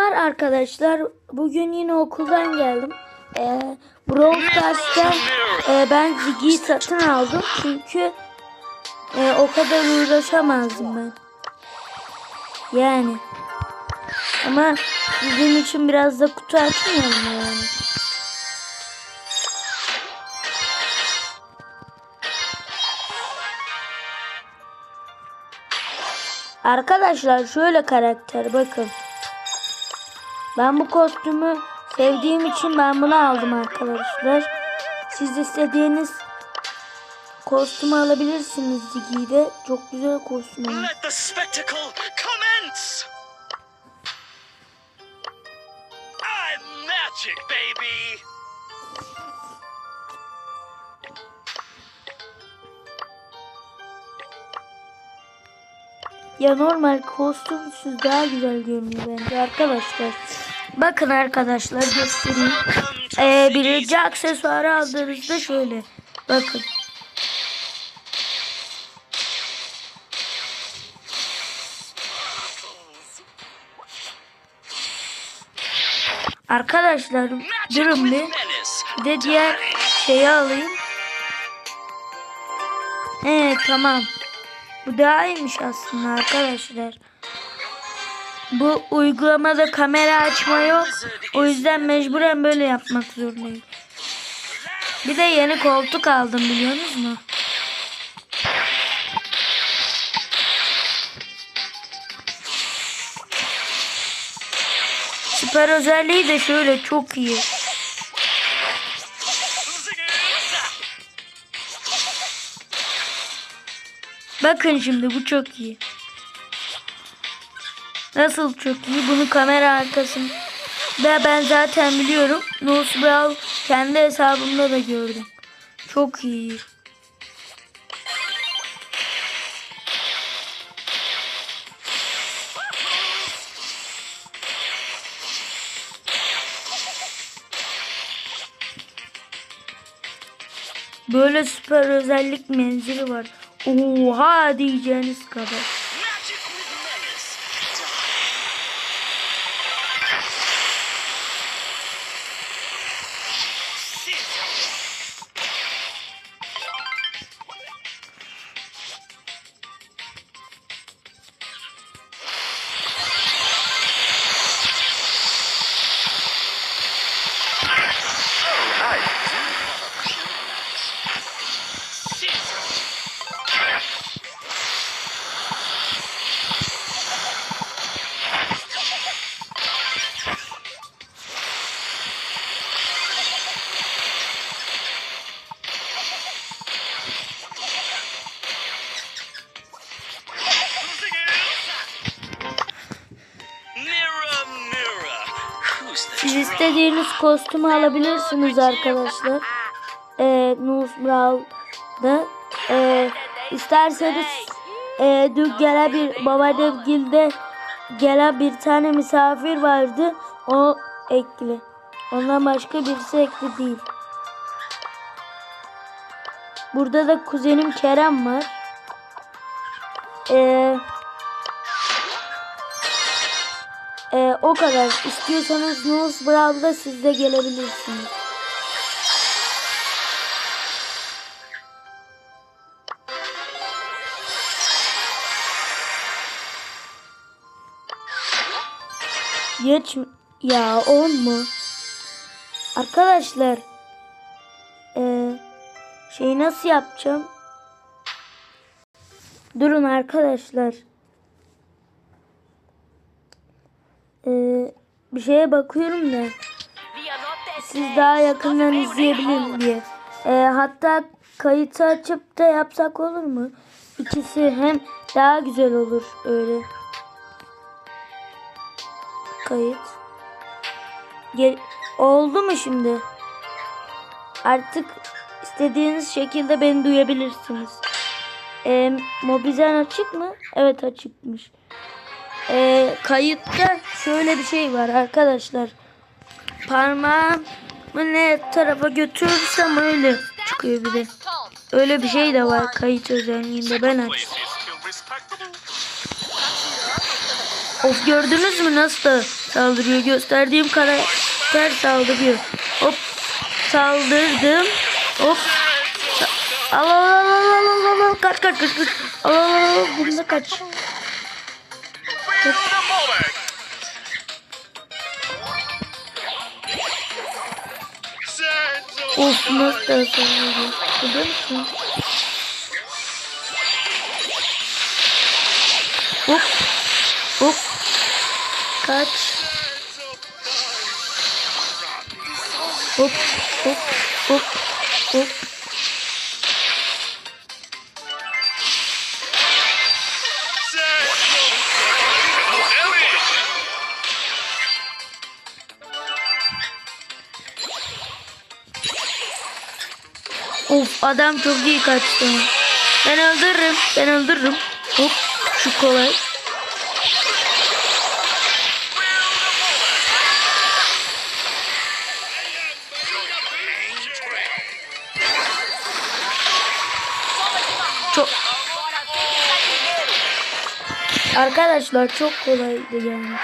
Selamlar arkadaşlar. Bugün yine okuldan geldim. Ee, Brawl Stars'ta e, ben Ziggy'yi satın aldım. Çünkü e, o kadar uğraşamazdım ben. Yani. Ama sizin için biraz da kutu açmayalım yani. Arkadaşlar şöyle karakter bakın. Ben bu kostümü sevdiğim için ben bunu aldım arkadaşlar. Siz istediğiniz kostümü alabilirsiniz Ziggy'de. Çok güzel kostüm. Ya normal kostümsüz daha güzel görünüyor bence arkadaşlar. Bakın arkadaşlar göstereyim. Ee, birinci aksesuarı aldığınızda şöyle. Bakın. Arkadaşlar durun bir. Bir de diğer şeyi alayım. Evet tamam. Bu daha iyiymiş aslında arkadaşlar. Bu uygulamada kamera açma yok. O yüzden mecburen böyle yapmak zorundayım. Bir de yeni koltuk aldım biliyorsunuz mu? Süper özelliği de şöyle çok iyi. Bakın şimdi bu çok iyi. Nasıl çok iyi? Bunu kamera arkasında ben zaten biliyorum. Nose kendi hesabımda da gördüm. Çok iyi. Böyle süper özellik menzili var. Oha diyeceğiniz kadar. Siz istediğiniz kostümü alabilirsiniz arkadaşlar. Ee, Nose Brawl'da. Ee, isterseniz e, dün gelen bir babadevgilde gelen bir tane misafir vardı. O ekli. Ondan başka birisi ekli değil. Burada da kuzenim Kerem var. Eee Ee, o kadar. İstiyorsanız Nose Brawl'da siz de gelebilirsiniz. Geç? Ya 10 mu? Arkadaşlar ee, şeyi nasıl yapacağım? Durun arkadaşlar. Ee, bir şeye bakıyorum da siz daha yakından izleyebilir diye. Ee, hatta kayıtı açıp da yapsak olur mu? İkisi hem daha güzel olur öyle. Kayıt. Gel oldu mu şimdi? Artık istediğiniz şekilde beni duyabilirsiniz. Ee, Mobizen açık mı? Evet açıkmış. Ee, kayıtta şöyle bir şey var arkadaşlar. Parmağımı ne tarafa götürürsem öyle çıkıyor bir de. Öyle bir şey de var kayıt özelliğinde ben aç. Of gördünüz mü nasıl da saldırıyor. Gösterdiğim karakter saldırıyor. Hop saldırdım. Hop Al al al al al al al kaç kaç kaç kaç al al al al bunda kaç Feel of of nasıl da saldırıyor Biliyor musun? Hop. Hop. Kaç. Hop. Hop. Hop. Hop Of adam çok iyi kaçtı. Ben öldürürüm. Ben öldürürüm. Hop şu kolay. Çok Arkadaşlar çok kolaydı yani.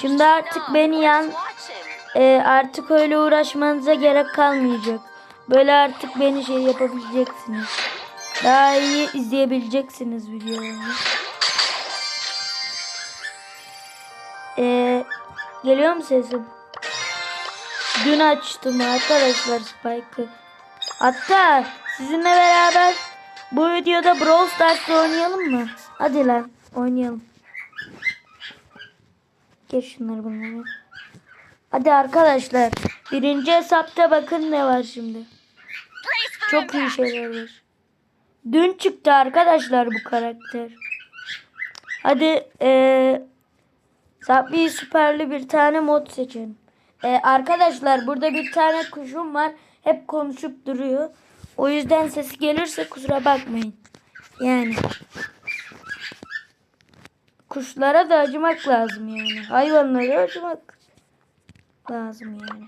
Şimdi artık beni yan e, artık öyle uğraşmanıza gerek kalmayacak. Böyle artık beni şey yapabileceksiniz. Daha iyi izleyebileceksiniz videolarımı. E, geliyor mu sesim? Dün açtım arkadaşlar Spike'ı. Hatta sizinle beraber bu videoda Brawl Stars'ta oynayalım mı? Hadi lan oynayalım. Geç şunları bunları. Hadi arkadaşlar. Birinci hesapta bakın ne var şimdi. Çok iyi şeyler var. Dün çıktı arkadaşlar bu karakter. Hadi eee Sabri süperli bir tane mod seçin. Ee, arkadaşlar burada bir tane kuşum var. Hep konuşup duruyor. O yüzden sesi gelirse kusura bakmayın. Yani. Kuşlara da acımak lazım yani. Hayvanlara acımak lazım yani.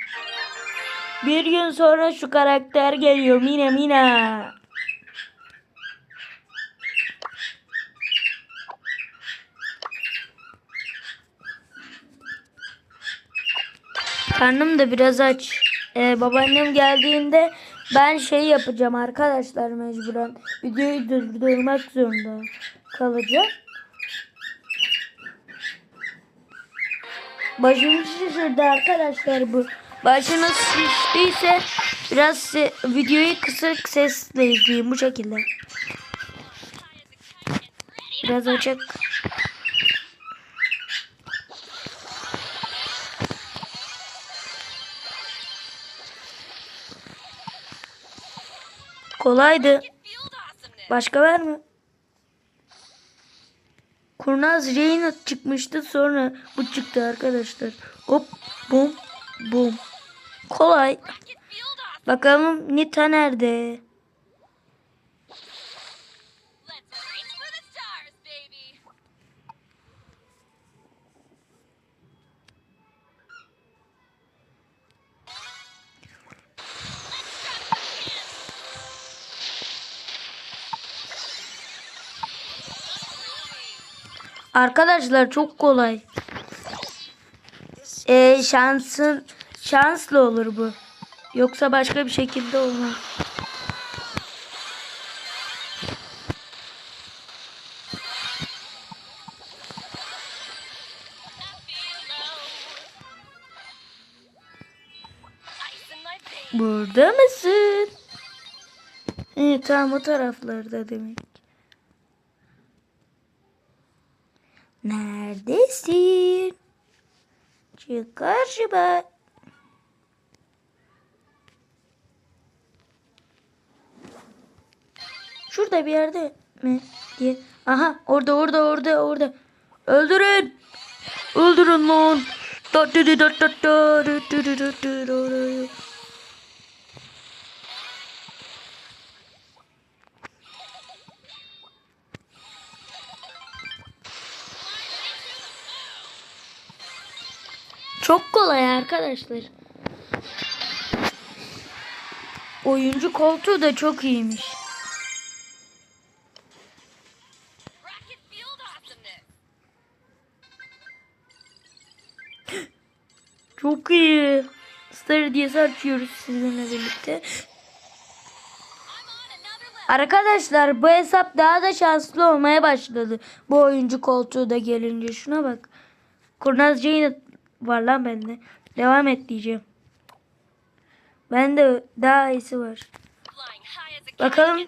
Bir gün sonra şu karakter geliyor. Mina Mina. Karnım da biraz aç. Ee, babaannem geldiğinde ben şey yapacağım arkadaşlar mecburen. Videoyu durdurmak zorunda kalacağım. Başım şişirdi arkadaşlar bu. Başınız şiştiyse biraz videoyu kısık sesle izleyin bu şekilde. Biraz açık. Kolaydı. Başka var mı? Kurnaz Reyna çıkmıştı sonra bu çıktı arkadaşlar. Hop bum bum. Kolay. Bakalım Nita nerede? Arkadaşlar çok kolay. Ee, şansın şanslı olur bu. Yoksa başka bir şekilde olmaz. Burada mısın? İyi tamam o taraflarda demek. Neredesin? Çık karşıma. Şurada bir yerde mi diye. Aha orada orada orada orada. Öldürün. Öldürün lan. Çok kolay arkadaşlar. Oyuncu koltuğu da çok iyiymiş. Çok iyi. Star diye açıyoruz sizinle birlikte. Arkadaşlar bu hesap daha da şanslı olmaya başladı. Bu oyuncu koltuğu da gelince şuna bak. Kurnaz Jane var lan bende. Devam et diyeceğim. Bende daha iyisi var. Bakalım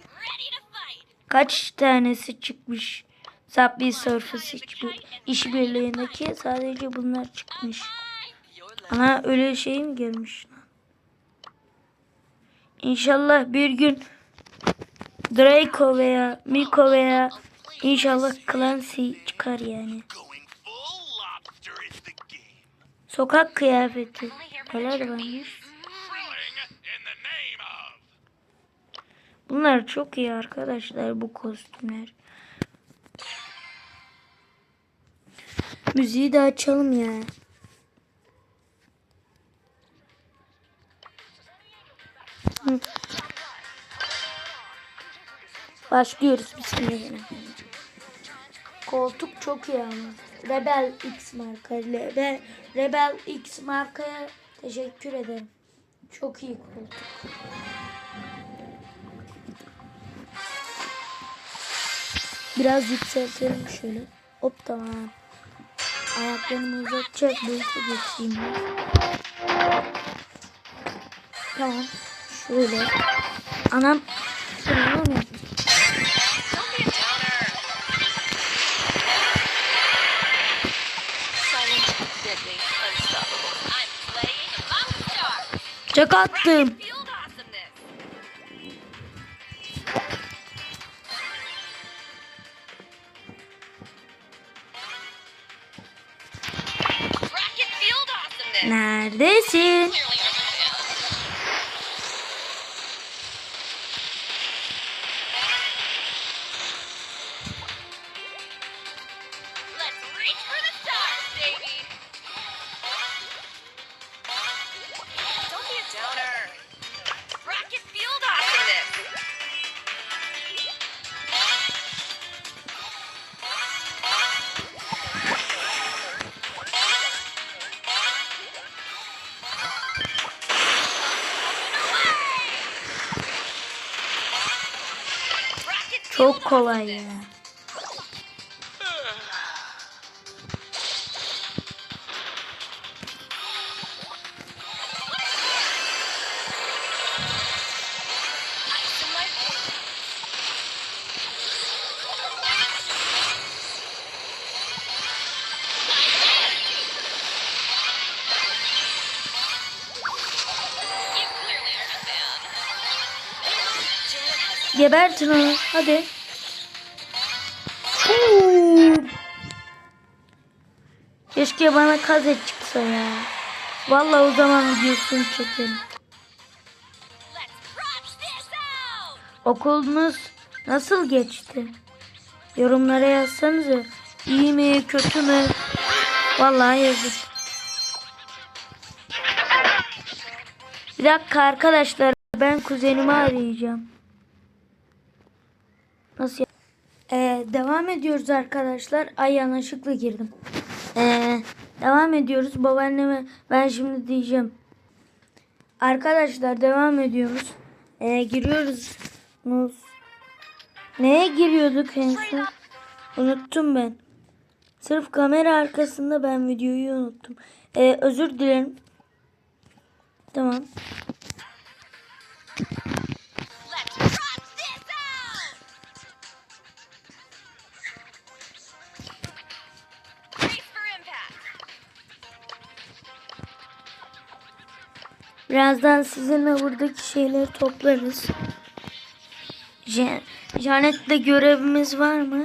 kaç tanesi çıkmış. Subway Surface işbir- işbirliğindeki sadece bunlar çıkmış. Ana öyle şey mi gelmiş? İnşallah bir gün Draco veya Miko veya inşallah Clancy çıkar yani. Sokak kıyafeti. Neler varmış? Bunlar çok iyi arkadaşlar bu kostümler. Müziği de açalım ya. Hı. Başlıyoruz bismillahirrahmanirrahim. Koltuk çok iyi ama. Rebel X marka. Rebel, Rebel X markaya teşekkür ederim. Çok iyi koltuk. Biraz yükseltelim şöyle. Hop tamam. Ayaklarımı uzatacak boyuta geçeyim. Tamam. Şöyle. Anam. Şöyle Çak attım. Neredesin? Çok kolay ya. Gebertin onu. Hadi. Keşke bana kazet çıksa ya. Vallahi o zaman videosunu çekelim. Okulunuz nasıl geçti? Yorumlara yazsanıza. İyi mi, kötü mü? Vallahi yazın. Bir dakika arkadaşlar. Ben kuzenimi arayacağım. Nasıl Ee, devam ediyoruz arkadaşlar. Ay yanlışlıkla girdim. Devam ediyoruz. Babaanneme ben şimdi diyeceğim. Arkadaşlar devam ediyoruz. Ee, giriyoruz. Neye giriyorduk en son? Unuttum ben. Sırf kamera arkasında ben videoyu unuttum. Ee, özür dilerim. Tamam. Birazdan sizinle buradaki şeyleri toplarız. Je- Janet'le görevimiz var mı?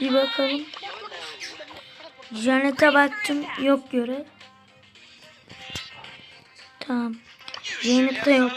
Bir bakalım. Janet'e baktım. Yok görev. Tamam. Janet'te yok.